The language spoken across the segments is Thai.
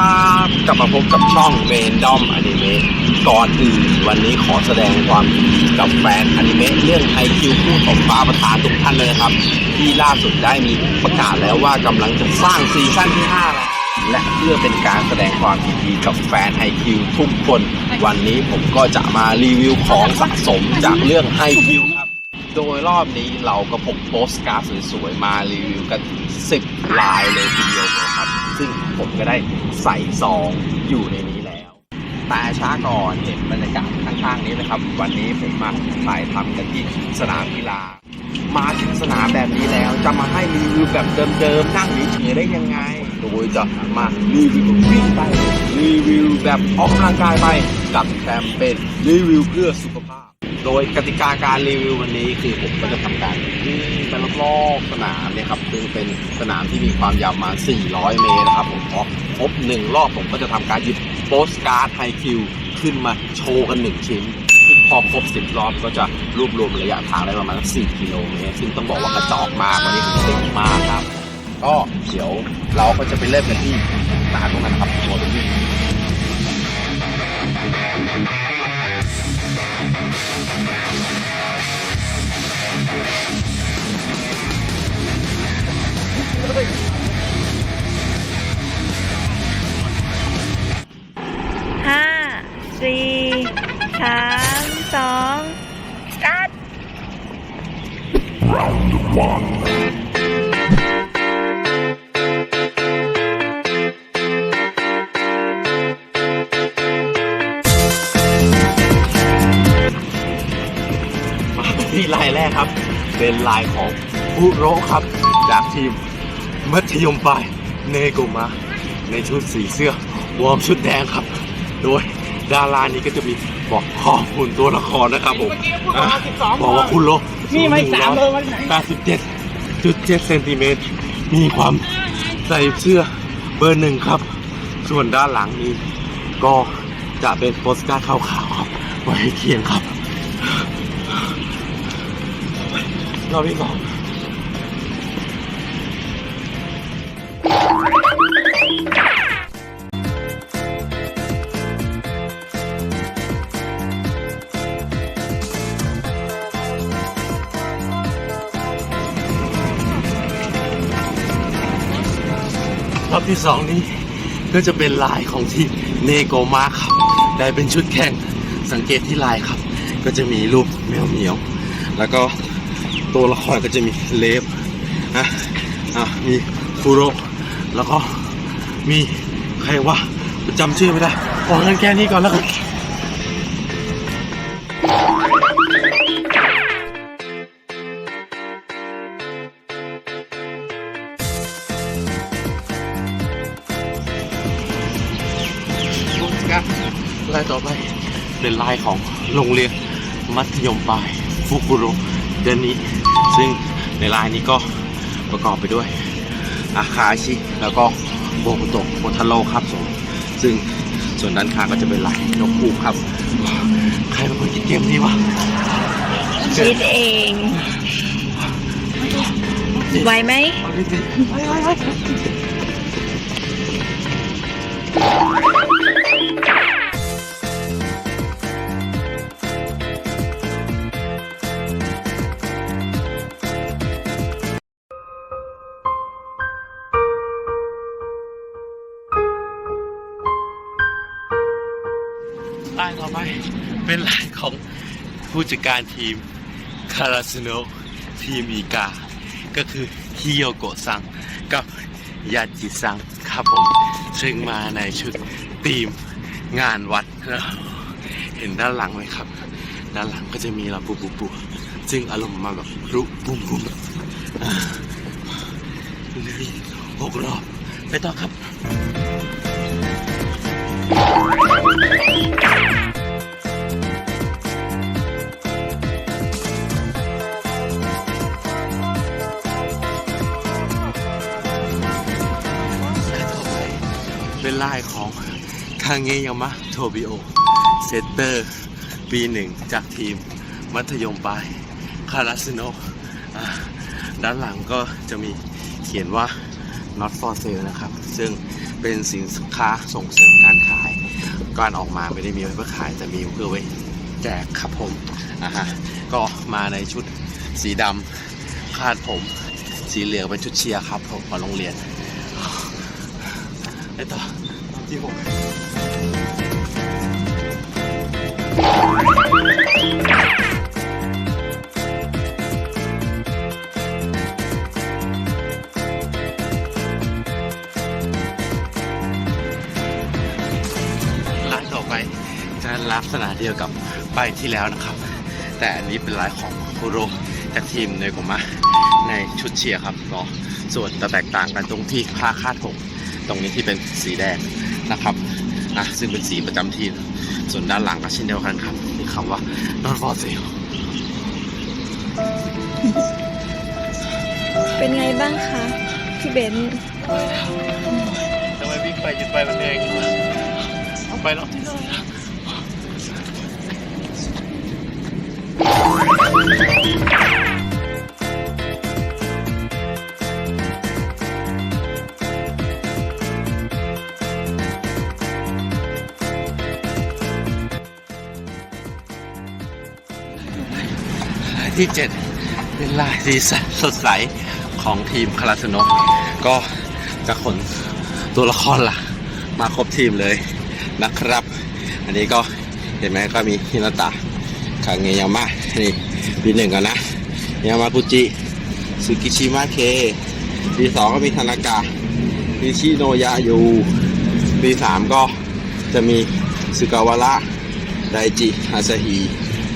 ครับกลับมาพบกับช่องเมนดอมอนิเมะก่อนอื่นวันนี้ขอแสดงความยินดีกับแฟนอนิเมะเรื่องไอคิวคู่ของฟ้าประธานทุกท่านเลยนะครับ ที่ล่าสุดได้มีประกาศแล้วว่ากำลังจะสร้างซีซั่นที่ 5 แล้วและเพื่อเป็นการแสดงความยินดีกับแฟนไฮคิวทุกคน วันนี้ผมก็จะมารีวิวของสะสมจากเรื่องไฮคิวครับ โดยรอบนี้เราก็พกโปสการ์ดสวยๆ มารีวิวกันถึง 10 ลายเลยทีเดียวนะครับ ซึ่งผมก็ได้ใส่ซองอยู่ในนี้แล้ว แต่ช้าก่อนเห็นบรรยากาศข้างๆนี้นะครับ วันนี้ผมมาถ่ายทำกันที่สนามกีฬา มาถึงสนามแบบนี้แล้วจะมาให้รีวิวแบบเดิมๆ นั่งเฉยๆได้ยังไง โดยจะมารีวิววิ่งไป รีวิวแบบออกกำลังกายไปกับแคมเปญรีวิวเพื่อสุขภาพ โดยกติกาการรีวิววันนี้คือผมก็จะทำการวิ่งไปรอบๆสนามเนี่ยครับซึ่งเป็นสนามที่มีความยาวมา 400 เมตรนะครับผมพอครบหนึ่งรอบผมก็จะทำการหยิบโปสการ์ดไฮคิวขึ้นมาโชว์กันหนึ่งชิ้นซึ่งพอครบ10รอบก็จะรวบรวมระยะทางได้ประมาณสัก4กิโลเมตรซึ่งต้องบอกว่ากระจอกมากวันนี้คือเต็มมากครับ ก็เดี๋ยวเราก็จะไปเริ่มกันที่สนามตรงนั้นครับโมเดลลิ่ง ห้าสี่สามสองสตาร์ทมาที่ลายแรกครับ เป็นลายของบุโรครับ จากทีม มัธยมปลายเนโกมะในชุดสีเสื้อวอร์มชุดแดงครับ โดยดารานี้ก็จะมีบอกข้อมูลตัวละครนะครับผมอะบอกว่าคุณโลนี่ไม่สามเบอร์มันไหน87จุด7เซนติเมตรมีความใส่เสื้อเบอร์หนึ่งครับ ส่วนด้านหลังนี้ ก็จะเป็นโปสการ์ดขาวๆครับ ไว้เคียงครับรอบที่สอง อบที่สองนี้ก็จะเป็นลายของทีมเนโกมาครับได้เป็นชุดแข่งสังเกตที่ลายครับ ก็จะมีรูปแมวเหมียว แล้วก็ตัวละครก็จะมีเลฟนะอะมีฟูโรแล้วก็มีใครวะจำชื่อไม่ได้ขอกันแค่นี้ก่อนแล้วกัน ครับลายต่อไปเป็นลายของโรงเรียนมัธยมปลายฟุกุโรเดนนี้ซึ่งในลายนี้ก็ประกอบไปด้วย อาคาชิแล้วก็โบกุโตะโบทาโร่ครับผมซึ่งส่วนด้านข้างก็จะเป็นลายนกคูกครับ ใครเป็นคนคิดเกมนี้วะคิดเองไหวไหมเอาดิสิลาย ต่อไปเป็นลายของผู้จัดการทีมคาราสโนทีมอีกา ก็คือฮิโยโกะซังกับยาจิซังครับผม ซึ่งมาในชุดทีมงานวัดนะเห็นด้านหลังไหมครับ ด้านหลังก็จะมีลำปูปูปูซึ่งอารมณ์มาแบบรุบุ้มบุ้มอ่าเลยหกรอบ ไปต่อครับ ลายของคางเงยามะโทบิโอเซตเตอร์ปีหนึ่งจากทีมมัธยมปลายคาราสโนด้านหลังก็จะมีเขียนว่า not for sale นะครับ ซึ่งเป็นสินค้าส่งเสริมการขายการออกมาไม่ได้มีไว้เพื่อขายแต่มีเพื่อไว้แจกครับผมอ่าฮะก็มาในชุดสีดำคาดผม สีเหลืองเป็นชุดเชียร์ครับผมมาโรงเรียนไปต่อ ที่ผมร้านต่อไปจะลักษณะเดียวกับป้ายที่แล้วนะครับ แต่อันนี้เป็นลายของคุโรจากทีมเนโกมะในชุดเชียร์ครับก็ส่วนจะแตกต่างกันตรงที่ผ้าคาดผมตรงนี้ที่เป็นสีแดง นะครับอะซึ่งเป็นสีประจำทีม ส่วนด้านหลังก็เช่นเดียวกันครับมีคำว่า not for sale เป็นไงบ้างคะพี่เบนซ์ทำไมวิ่งไปหยุดไปมันเองเอาไปรอบที่เลย ที่ 7 เป็นลายสีสันสดใสของทีมคาราสโนะก็จะขนตัวละครล่ะ มาครบทีมเลยนะครับ อันนี้ก็เห็นไหมก็มีฮินาตะคางเงยามะนี่ปีหนึ่งกันนะยามากุจิสุกิชิมะเคปีสองก็มีธนากะมีชิโนยะยูปีสามก็จะมีสุกาวาระไดจิอาซาฮิ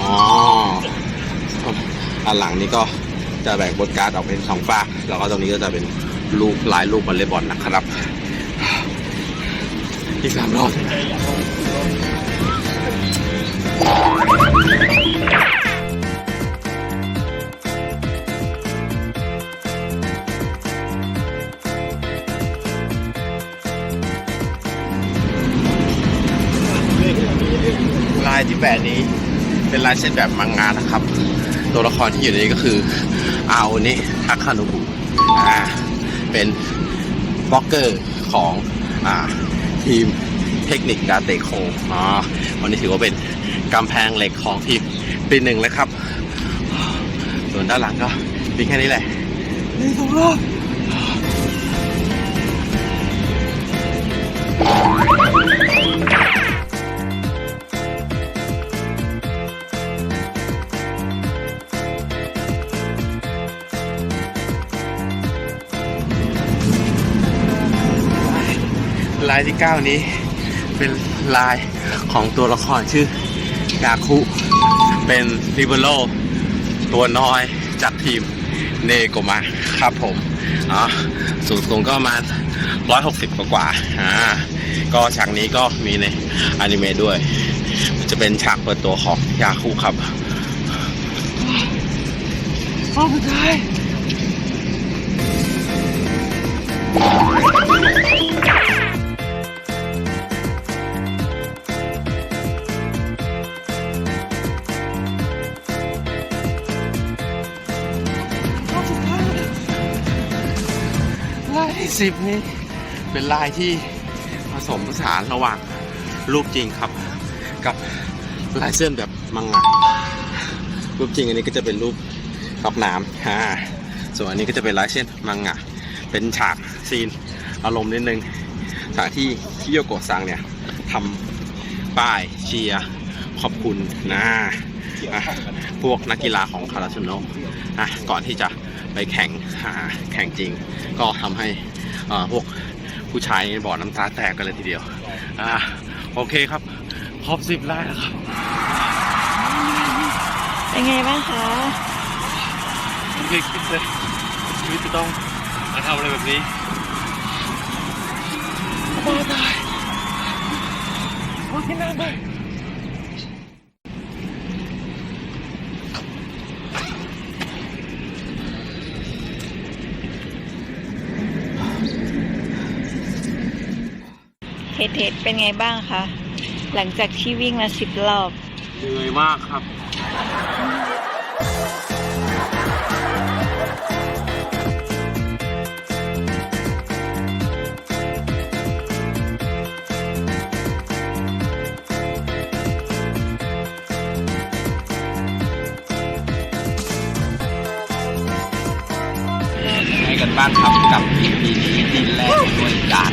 อ๋อ อันหลังนี้ก็จะแบ่งบทการดออกเป็นสองฝากแล้วก็ตรงนี้ก็จะเป็นลูกลายลูกวอลเลย์บอลนะครับ อีกสามรอบลายที่แปดนี้เป็นลายเส้นแบบมังงะนะครับ ตัวละครที่อยู่ในนี้ก็คืออาโอนิทักคานุบุอ่าเป็นบล็อกเกอร์ของอ่าทีมเทคนิคกาเตโคอ๋อวันนี้ถือว่าเป็นกำแพงเหล็กของทีมปีหนึ่งเลยครับ ส่วนด้านหลังก็มีแค่นี้แหละนี่สองรอบ ลายที่ 9 นี้ เป็นลายของตัวละครชื่อยาคุเป็นริเบโรตัวน้อยจากทีมเนโกมะครับผมอ๋อสูงสูงก็ประมาณ160กว่ากว่าอ่า ก็ฉากนี้ก็มีในอนิเมะด้วย จะเป็นฉากเปิดตัวของยาคุครับโอ้ไม่ สิบนี้เป็นลายที่ผสมผสานระหว่างรูปจริงครับ กับลายเส้นแบบมังงะรูปจริงอันนี้ก็จะเป็นรูปดอกน้ำอ่าส่วนอันนี้ก็จะเป็นลายเส้นมังงะเป็นฉากซีนอารมณ์นิดนึงฉากที่ที่โยโกะซังเนี่ยทำป้ายเชียร์ขอบคุณนะพวกนักกีฬาของคาราชุโนะก่อนที่จะไปแข่งแข่งจริง ก็ทำให้ พวกผู้ชายนี่บ่อน้ำตาแตกกันเลยทีเดียว อ่า โอเคครับครบสิบไล่แล้วครับ เป็นไงบ้างคะไม่เคยคิดเลยชีวิตจะต้องมาทำอะไรแบบนี้บายบายโอเคนะบาย เทสเป็นไงบ้างคะ หลังจากที่วิ่งมาสิบรอบ เหนื่อยมากครับ ให้กันบ้างครับกับปีนี้ดินแรกด้วยการ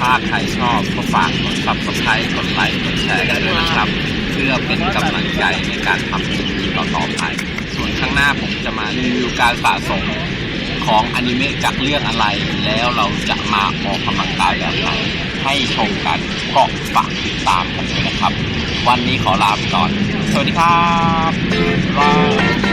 ถ้าใครชอบก็ฝากกด subscribe กดไลค์กดแชร์กันด้วยนะครับ เพื่อเป็นกำลังใจในการทำ EP ต่อๆไป ส่วนข้างหน้าผมจะมารีวิวการสะสมของอนิเมะจากเรื่องอะไร แล้วเราจะมาออกกำลังกายแบบไหนให้ชมกันก็ฝากติดตามกันด้วยนะครับ วันนี้ขอลาไปก่อน สวัสดีครับบ๊ายบาย